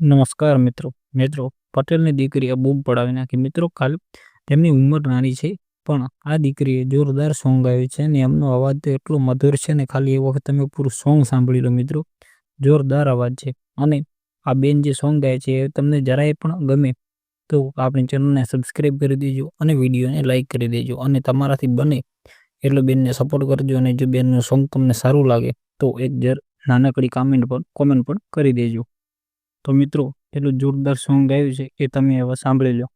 નમસ્કાર મિત્રો. મિત્રો, પટેલની દીકરીએ બૂમ પડાવી નાખી. મિત્રો, કાલ તેમની ઉંમર નાની છે, પણ આ દીકરીએ જોરદાર સોંગ ગાયું છે ને એમનો અવાજ તો એટલો મધુર છે ને ખાલી એ વખત તમે પૂરું સોંગ સાંભળી લો મિત્રો. જોરદાર અવાજ છે. અને આ બેન જે સોંગ ગાય છે એ તમને જરાય પણ ગમે તો આપણી ચેનલને સબસ્ક્રાઈબ કરી દેજો અને વિડીયોને લાઇક કરી દેજો. અને તમારાથી બને એટલો બેનને સપોર્ટ કરજો અને જો બેનનું સોંગ તમને સારું લાગે તો એક જર નાનકડી કામેન્ટ પણ કોમેન્ટ પણ કરી દેજો. તો મિત્રો એટલું જોરદાર સોંગ ગાયું છે કે તમે એવા સાંભળી લો.